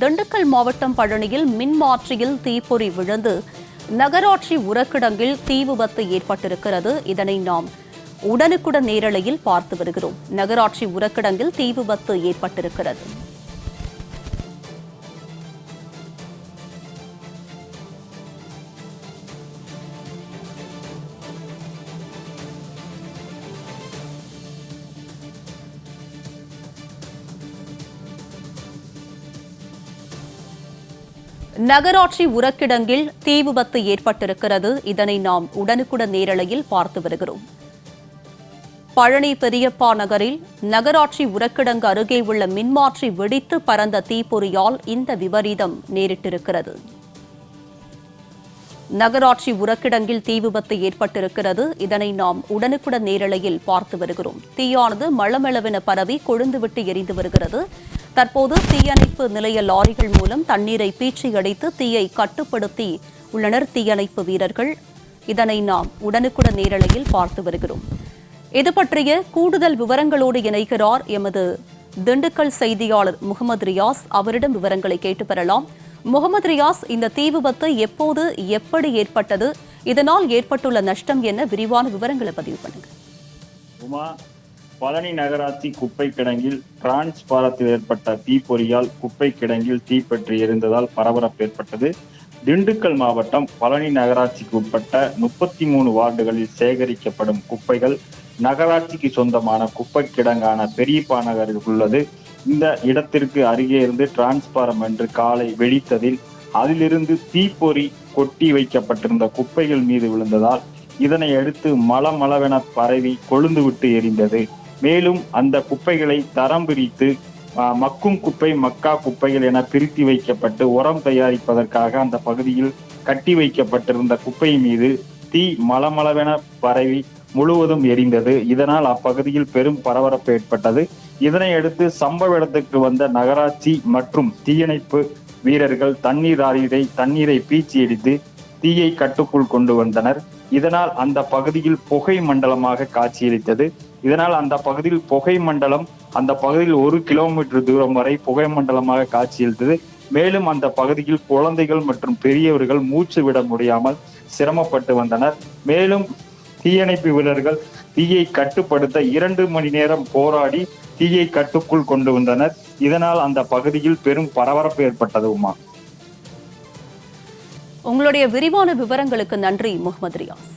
திண்டுக்கல் மாவட்டம் பழனியில் மின்மாற்றியில் தீப்பொறி விழுந்து நகராட்சி உரக்கிடங்கில் தீ விபத்து ஏற்பட்டிருக்கிறது. இதனை நாம் உடனுக்குடன் நேரலையில் பார்த்து வருகிறோம். நகராட்சி உரக்கிடங்கில் தீ விபத்து ஏற்பட்டிருக்கிறது. நகராட்சி உரக்கிடங்கில் தீ விபத்து ஏற்பட்டிருக்கிறது. இதனை நாம் உடனுக்குடன் நேரலையில் பார்த்து வருகிறோம். பழனி பெரியப்பா நகரில் நகராட்சி உரக்கிடங்கு அருகே உள்ள மின்மாற்றி வெடித்து பறந்த தீப்பொறியால் இந்த விபரீதம் நேரிட்டிருக்கிறது. நகராட்சி உரக்கிடங்கில் தீ விபத்து ஏற்பட்டிருக்கிறது. இதனை நாம் உடனுக்குடன் நேரலையில் பார்த்து வருகிறோம். தீயானது மளமளவென பரவி கொழுந்துவிட்டு எரிந்து வருகிறது. தற்போது தீயணைப்பு நிலைய லாரிகள் மூலம் தண்ணீரை பீச்சி அடைத்து தீயை கட்டுப்படுத்தி உள்ளனர் தீயணைப்பு வீரர்கள். இதனை நாம் உடனுக்குடன் நேரலையில் பார்த்து வருகிறோம். இது பற்றிய கூடுதல் விவரங்களோடு இணைகிறார் எமது திண்டுக்கல் செய்தியாளர் முகமது ரியாஸ். அவரிடம் விவரங்களை கேட்டு பெறலாம். முகமது ரியாஸ் இந்த தீ விபத்து எப்போது எப்படி ஏற்பட்டது இதனால் ஏற்பட்டுள்ள நஷ்டம் என்ன? விரிவான விவரங்களை பதிவு பண்ணுங்க. பழனி நகராட்சி குப்பை கிடங்கில் டிரான்ஸ்பாரத்தில் ஏற்பட்ட தீப்பொறியால் குப்பை கிடங்கில் தீப்பற்றி எரிந்ததால் பரபரப்பு ஏற்பட்டது. திண்டுக்கல் மாவட்டம் பழனி நகராட்சிக்கு உட்பட்ட முப்பத்தி மூணு வார்டுகளில் சேகரிக்கப்படும் குப்பைகள் நகராட்சிக்கு சொந்தமான குப்பை கிடங்கான பெரியப்பா நகரில் உள்ளது. இந்த இடத்திற்கு அருகே இருந்து டிரான்ஸ்பாரம் என்று காலை வெடித்ததில் அதிலிருந்து தீப்பொறி கொட்டி வைக்கப்பட்டிருந்த குப்பைகள் மீது விழுந்ததால் இதனை அடுத்து மலமளவென பரவி கொழுந்துவிட்டு எரிந்தது. மேலும் அந்த குப்பைகளை தரம் பிரித்து மக்கும் குப்பை மக்கா குப்பைகள் என பிரித்து வைக்கப்பட்டு உரம் தயாரிப்பதற்காக அந்த பகுதியில் கட்டி வைக்கப்பட்டிருந்த குப்பை மீது தீ மலமளவென பரவி முழுவதும் எரிந்தது. இதனால் அப்பகுதியில் பெரும் பரபரப்பு ஏற்பட்டது. இதனையடுத்து சம்பவ இடத்துக்கு வந்த நகராட்சி மற்றும் தீயணைப்பு வீரர்கள் தண்ணீர் ஆறியதை தண்ணீரை பீச்சி அடித்து தீயை கட்டுக்குள் கொண்டு வந்தனர். இதனால் அந்த பகுதியில் புகை மண்டலமாக காட்சியளித்தது. இதனால் அந்த பகுதியில் புகை மண்டலம் அந்த பகுதியில் ஒரு கிலோமீட்டர் தூரம் வரை புகை மண்டலமாக காட்சியளித்தது. மேலும் அந்த பகுதியில் குழந்தைகள் மற்றும் பெரியவர்கள் மூச்சு விட முடியாமல் சிரமப்பட்டு வந்தனர். மேலும் தீயணைப்பு வீரர்கள் தீயை கட்டுப்படுத்த இரண்டு மணி நேரம் போராடி தீயை கட்டுக்குள் கொண்டு வந்தனர். இதனால் அந்த பகுதியில் பெரும் பரபரப்பு ஏற்பட்டது உமா உங்களுடைய விரிவான விவரங்களுக்கு நன்றி முகமது ரியாஸ்.